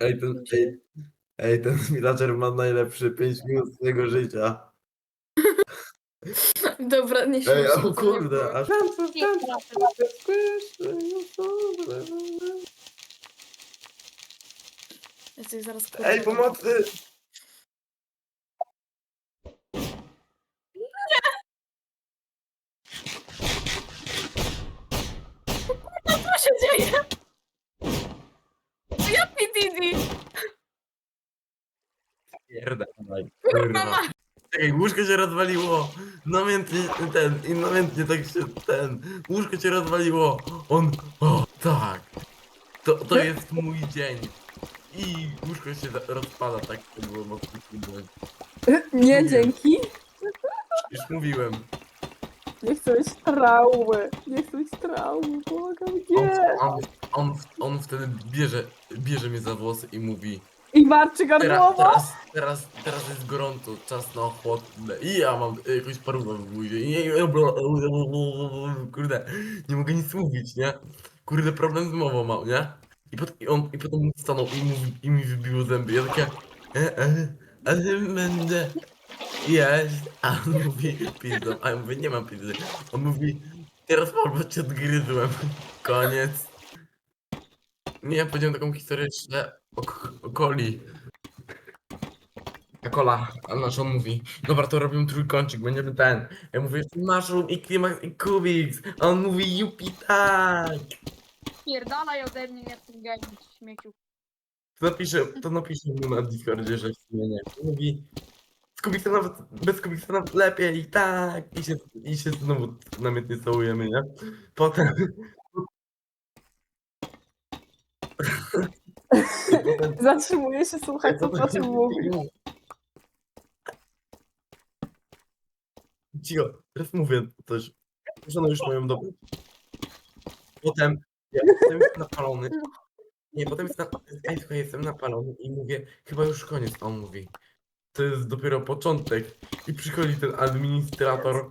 Ej, ten, ej, ej, ten villager ma najlepsze 5 minut swojego życia. Dobra, nie Ej, śmiej się, o co nie kurde, było. aż... Ja coś zaraz Ej, pomocy! Co się dzieje? Kurwa kurwa. Ej, łóżko się rozwaliło! Namiętnie ten, i namiętnie tak się ten, łóżko się rozwaliło! On, o tak! To, to jest mój dzień! I łóżko się rozpada, tak to było mocno trudne. Nie, dzięki. Już mówiłem. Nie chcę mieć traumy. Nie chcę mieć traumy, błagam, On, nie. on, on, on wtedy bierze, bierze mnie za włosy i mówi I warczy teraz, gardłowo. teraz, teraz, teraz jest gorąco, czas na ochłodne. I ja mam y, jakąś parówę w buzie. I, kurde, nie mogę nic mówić, nie? Kurde, problem z mową mam, nie? I, pot, i on i potem stanął i, mówi, i mi wybiło zęby. Ja takie, e, e, ale będę jest. A on mówi, pizdą. A ja mówię, nie mam pizdy. On mówi, teraz mam, cię odgryzłem. Koniec. Nie, ja powiedziałem taką historię jeszcze. A kola, a nasz on mówi, dobra, to robimy trójkącik, będziemy ten. Ja mówię, mushroom i klimax i kubiks. A on mówi, jupi tak. Pierdalaj ode mnie, nie w tym geniu, śmieciu. To napiszę, to napiszę mu na Discordzie, że w sumie nie. Mówi, z kubiksem nawet, bez kubiksa nawet lepiej i tak. I się, i się znowu namiętnie całujemy, nie? Potem... Zatrzymuję się słuchać, co po czym mówi. Cicho, teraz mówię coś. Żona już moją dobrą. Potem, ja jestem napalony. Nie, potem jestem, ej, słuchaj, jestem napalony i mówię, chyba już koniec, a on mówi. To jest dopiero początek. I przychodzi ten administrator,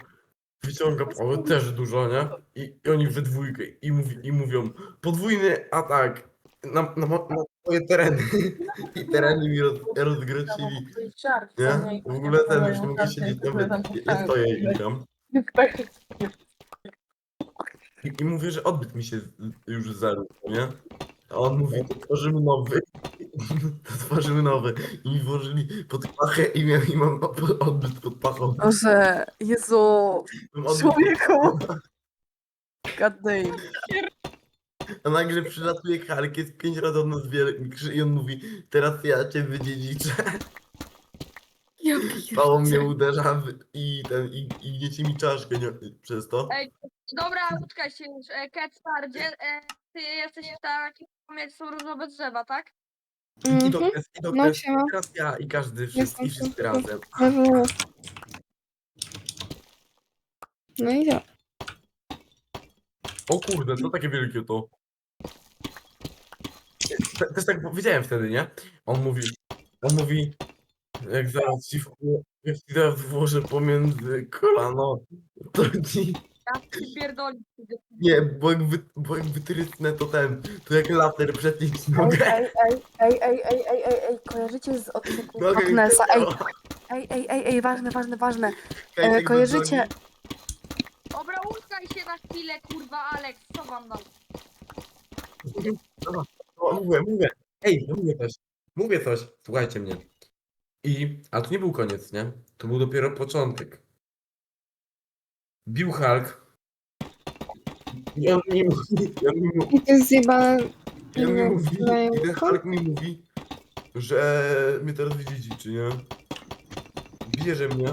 wyciąga pałę, też dużo, nie? I, i oni we dwójkę i, mówi, i mówią, podwójny atak na, na, mo- na swoje tereny. I tereny mi roz, rozgrocili. Nie? W ogóle ten już nie mogę siedzieć nawet. Ja stoję i gram. I, I mówię, że odbyt mi się z- już zarósł, nie? A on mówi, to tworzymy nowy. To tworzymy nowy. I mi włożyli pod pachę i, miał, i mam op- odbyt pod pachą. Boże, Jezu, Mam odbyt człowieku. God damn. A nagle przylatuje Hark, jest pięć razy od nas większy i on mówi, teraz ja cię wydziedziczę. Ja Pałą mnie uderza w- i ten, i, i gniecie mi czaszkę nie, przez to. Ej, dobra, uczkaj się już. E, gdzie e, ty jesteś w takim są różowe drzewa, tak? I Mhm. dokres, i No dokres, siema. teraz ja i każdy, wszyscy, Jestem i wszyscy tu. razem. No, no i co? O kurde, co takie wielkie to? Te- Też tak powiedziałem wtedy, nie? On mówi, on mówi, jak zaraz ci, w- jak ci zaraz włożę pomiędzy kolano, to ci, Ja pierdoli. nie, bo jak, wy, bo jak wytrysnę to ten, to jak laser przeciąć Ej, nogę. ej, ej, ej, ej, ej, ej, ej, ej, kojarzycie z odcinku Nogę mi Agnesa? Ej, ej, ej, ej, ej, ważne, ważne, ważne. E, tak kojarzycie. Dobra, uczkaj się na chwilę, kurwa, Alex, co wam dał? O, mówię, mówię. Ej, no mówię coś. Mówię coś. Słuchajcie mnie. I, a to nie był koniec, nie? To był dopiero początek. Bił Hulk. I on mi mówi, i on mi mówi, I to jest zjebane. i on mi mówi, daję i ten? Hulk mi mówi, że mnie teraz widzi, czy nie? Bierze mnie,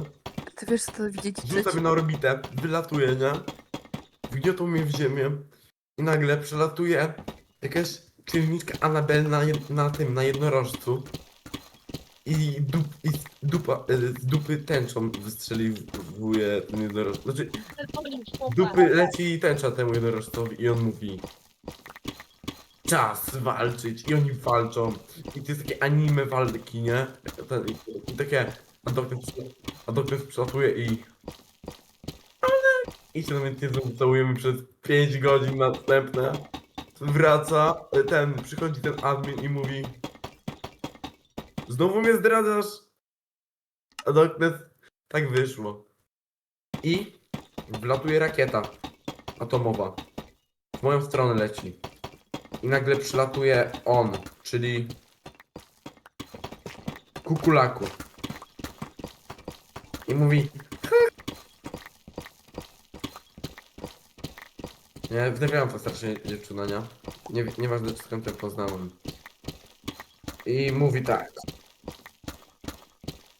ty wiesz co to widzieć? rzuca mnie na orbitę, wylatuje, nie? Wgniotą mnie w ziemię i nagle przelatuje jakaś księżniczka Anabel na, na tym, na jednorożcu i, dup, i z dupa, e, z dupy tęczą wystrzeliwuje ten jednorożec. Znaczy, dupy leci tęcza temu jednorożcowi i on mówi czas walczyć i oni walczą i to jest takie anime walki, nie? I, takie a doktor, a doktor przylatuje i i się namiętnie całujemy przez 5 godzin następne wraca ten, przychodzi ten admin i mówi Znowu mnie zdradzasz. A Darkness, tak wyszło. I wlatuje rakieta atomowa. W moją stronę leci. I nagle przylatuje on, czyli Kukulaku. I mówi Nie, wnerwiałam to strasznie dziewczyna, nie? nie nieważne czy skąd ją poznałem. I mówi tak.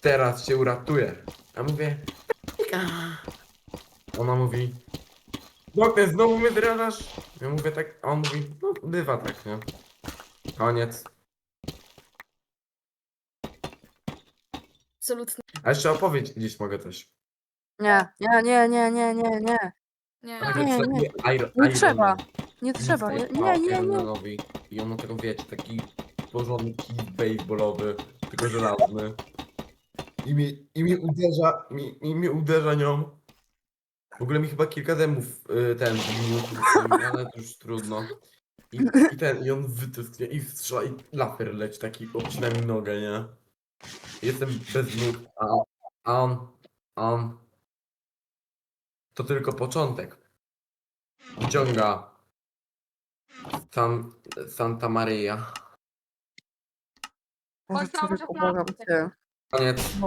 Teraz się uratuje. A mówię. Ona mówi. Doktor, znowu mnie zdradzasz? Ja mówię tak, a on mówi, no bywa tak, nie? Koniec. Absolutnie A jeszcze opowiedź gdzieś mogę coś. Nie, nie, nie, nie, nie, nie, nie. Nie. Nie, przylatuje Iron, Nie Iron trzeba. Man. Nie trzeba. Nie, nie, nie. nie. Ironowi. I on taką, wiecie, taki porządny kit baseballowy, tylko żelazny. I mi, i mi uderza, mi, i mi uderza nią. W ogóle mi chyba kilka demów y, ten wymienił, ale to już trudno. I, I ten, i on wytrysknie i strzela i lafer leci taki, obcina mi nogę, nie? Jestem bez nóg, a, a on, a on. To tylko początek. Wyciąga San, Santa Maria. Boże, Chodź tam, człowieku, może błagam cię. Koniec.